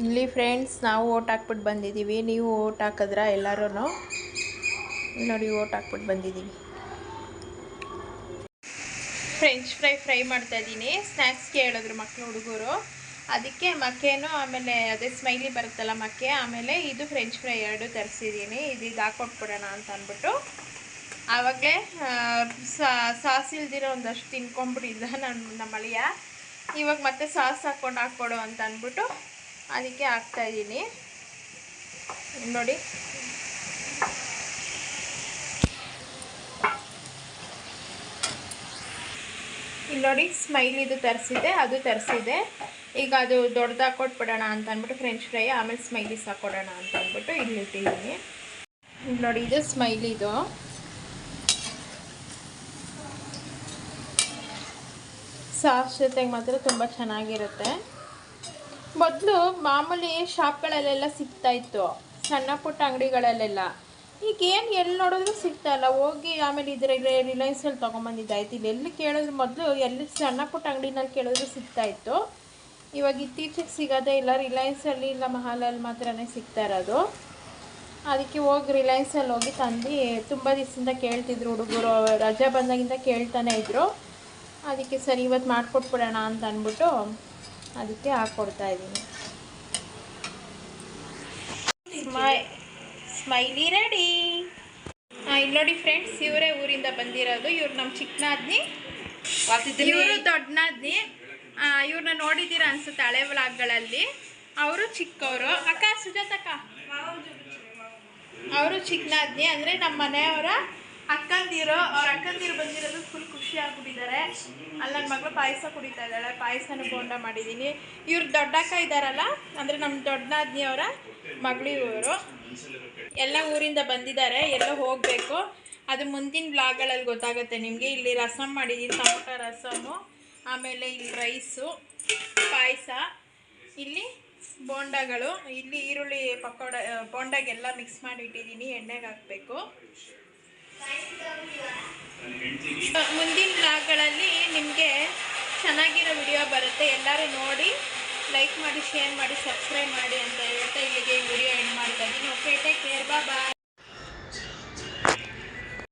ಇಲ್ಲಿ ಫ್ರೆಂಡ್ಸ್, ನಾವು ಓಟ್ ಹಾಕ್ಬಿಟ್ಟು ಬಂದಿದ್ದೀವಿ. ನೀವು ಓಟ್ ಹಾಕಿದ್ರ ಎಲ್ಲರೂ ನೋಡಿ, ಓಟ್ ಹಾಕ್ಬಿಟ್ಟು ಬಂದಿದ್ದೀವಿ. ಫ್ರೆಂಚ್ ಫ್ರೈ ಫ್ರೈ ಮಾಡ್ತಾ ಇದ್ದೀನಿ. ಸ್ನ್ಯಾಕ್ಸ್ಗೆ ಹೇಳಿದ್ರು ಮಕ್ಕಳು, ಹುಡುಗರು. ಅದಕ್ಕೆ ಮಕ್ಕೇನು, ಆಮೇಲೆ ಅದೇ ಸ್ಮೈಲಿ ಬರುತ್ತಲ್ಲ ಮಕ್ಕೆ, ಆಮೇಲೆ ಇದು ಫ್ರೆಂಚ್ ಫ್ರೈ ಎರಡು ತರಿಸಿದ್ದೀನಿ. ಇದು ಇದು ಹಾಕ್ಕೊಟ್ಬಿಡೋಣ ಅಂತ ಅಂದ್ಬಿಟ್ಟು. ಆವಾಗಲೇ ಸಾಸ್ ಇಲ್ದಿರೋ ಒಂದಷ್ಟು ತಿನ್ಕೊಂಬಿಟ್ಟಿದ್ದ ನನ್ನ ನಮ್ಮ ಅಳಿಯ ಇವಾಗ ಮತ್ತೆ ಸಾಸ್ ಹಾಕ್ಕೊಂಡು ಹಾಕ್ಕೊಡು ಅಂತ ಅಂದ್ಬಿಟ್ಟು ಅದಕ್ಕೆ ಹಾಕ್ತಾ ಇದ್ದೀನಿ. ನೋಡಿ. ಇಲ್ಲಿ ನೋಡಿ ಸ್ಮೈಲಿದು ತರಿಸಿದ್ದೆ, ಅದು ತರಿಸಿದೆ ಈಗ ಅದು ದೊಡ್ಡದು ಕೊಟ್ಬಿಡೋಣ ಅಂತ ಅಂದ್ಬಿಟ್ಟು ಫ್ರೆಂಚ್ ಫ್ರೈ ಆಮೇಲೆ ಸ್ಮೈಲೀಸ್ ಹಾಕ್ಕೊಡೋಣ ಅಂತ ಅಂದ್ಬಿಟ್ಟು ಇಲ್ಲಿ ಇಟ್ಟಿದ್ದೀನಿ. ನೋಡಿ, ಇದು ಸ್ಮೈಲಿದು ಸಾಸ್ ಜೊತೆಗೆ ಮಾತ್ರ ತುಂಬ ಚೆನ್ನಾಗಿರುತ್ತೆ. ಮೊದಲು ಮಾಮೂಲಿ ಶಾಪ್ಗಳಲ್ಲೆಲ್ಲ ಸಿಗ್ತಾ ಇತ್ತು. ಸಣ್ಣ ಪುಟ್ಟ ಅಂಗಡಿಗಳಲ್ಲೆಲ್ಲ. ಈಗ ಏನು ಎಲ್ಲಿ ನೋಡಿದ್ರು ಸಿಗ್ತಾ ಇಲ್ಲ ಹೋಗಿ ಆಮೇಲೆ ಇದರಲ್ಲಿ ರಿಲಯನ್ಸಲ್ಲಿ ತೊಗೊಂಬಂದಿದ್ದಾಯ್ತು. ಇಲ್ಲಿ ಎಲ್ಲಿ ಕೇಳಿದ್ರು ಮೊದಲು ಎಲ್ಲಿ ಸಣ್ಣ ಪುಟ್ಟ ಅಂಗಡಿನಲ್ಲಿ ಕೇಳಿದ್ರು ಸಿಗ್ತಾ ಇತ್ತು ಇವಾಗ ಇತ್ತೀಚೆಗೆ ಸಿಗೋದೇ ಇಲ್ಲ. ರಿಲಯನ್ಸಲ್ಲಿ ಇಲ್ಲ, ಮಹಾಲಲ್ಲಿ ಮಾತ್ರನೇ ಸಿಗ್ತಾ ಇರೋದು. ಅದಕ್ಕೆ ಹೋಗಿ ರಿಲಯನ್ಸಲ್ಲಿ ಹೋಗಿ ತಂದು ತುಂಬ ದಿವಸದಿಂದ ಕೇಳ್ತಿದ್ರು ಹುಡುಗರು. ರಜೆ ಬಂದಾಗಿಂದ ಕೇಳ್ತಾನೆ ಇದ್ರು. ಅದಕ್ಕೆ ಸರಿ, ಇವತ್ತು ಮಾಡಿಕೊಟ್ಬಿಡೋಣ ಅಂತ ಅಂದ್ಬಿಟ್ಟು ಅದಕ್ಕೆ ಹಾಕ್ಕೊಡ್ತಾ ಇದ್ದೀನಿ. ಸ್ಮೈ ಸ್ಮೈಲಿ ರೆಡಿ. ಇಲ್ಲಿ ನೋಡಿ ಫ್ರೆಂಡ್ಸ್ ಇವರೇ ಊರಿಂದ ಬಂದಿರೋದು. ಇವ್ರು ನಮ್ಮ ಚಿಕ್ಕನಾದ್ನಿ. ಇವರು ದೊಡ್ಡನಾದ್ನಿ. ಇವ್ರನ್ನ ನೋಡಿದ್ದೀರಾ ಅನ್ಸುತ್ತೆ ಹಳೆ ವ್ಲಾಗ್ಗಳಲ್ಲಿ. ಅವರು ಚಿಕ್ಕವರು. ಅಕ್ಕ ಸುಜಾತಕ್ಕ. ಅವರು ಚಿಕ್ಕನಾದ್ನಿ. ಅಂದರೆ ನಮ್ಮ ಮನೆಯವರ ಅಕ್ಕಂದಿರು, ಅವ್ರ ಅಕ್ಕಂದಿರು ಬಂದಿರೋದು ಫುಲ್ ಖುಷಿ ಆಗ್ಬಿಟ್ಟಿದ್ದಾರೆ. ಅಲ್ಲಿ ನನ್ನ ಮಗಳು ಪಾಯಸ ಕುಡಿತಾ ಇದ್ದಾಳೆ. ಪಾಯಸನ ಬೋಂಡ ಮಾಡಿದ್ದೀನಿ. ಇವ್ರು ದೊಡ್ಡಕ್ಕ ಇದ್ದಾರಲ್ಲ, ಅಂದರೆ ನಮ್ಮ ದೊಡ್ಡನಾದ್ನಿ ಅವರ ಮಗಳು ಇವರು. ಎಲ್ಲ ಊರಿಂದ ಬಂದಿದ್ದಾರೆ, ಎಲ್ಲ ಹೋಗಬೇಕು. ಅದು ಮುಂದಿನ ಬ್ಲಾಗ್ಗಳಲ್ಲಿ ಗೊತ್ತಾಗುತ್ತೆ ನಿಮಗೆ. ಇಲ್ಲಿ ರಸಂ ಮಾಡಿದ್ದೀನಿ ಟೊಮೊಟೊ ರಸಮು, ಆಮೇಲೆ ಇಲ್ಲಿ ರೈಸು, ಪಾಯಸ, ಇಲ್ಲಿ ಬೋಂಡಗಳು, ಇಲ್ಲಿ ಈರುಳ್ಳಿ ಪಕೋಡ, ಬೋಂಡಾಗೆಲ್ಲ ಮಿಕ್ಸ್ ಮಾಡಿ ಇಟ್ಟಿದ್ದೀನಿ ಎಣ್ಣೆಗೆ ಹಾಕಬೇಕು. ಮುಂದಿನ ಬ್ಲಾಗ್ಗಳಲ್ಲಿ ನಿಮಗೆ ಚೆನ್ನಾಗಿರೋ ವಿಡಿಯೋ ಬರುತ್ತೆ. ಎಲ್ಲರೂ ನೋಡಿ ಲೈಕ್ ಮಾಡಿ ಶೇರ್ ಮಾಡಿ ಸಬ್ಸ್ಕ್ರೈಬ್ ಮಾಡಿ ಅಂತ ಹೇಳ್ತಾ ಇಲ್ಲಿಗೆ ಈ ವಿಡಿಯೋ ಎಂಡ್ ಮಾಡ್ತಾ ಇದ್ದೀನಿ. ಓಕೆ ಟೇಕ್ ಕೇರ್ ಬಾ ಬಾಯ್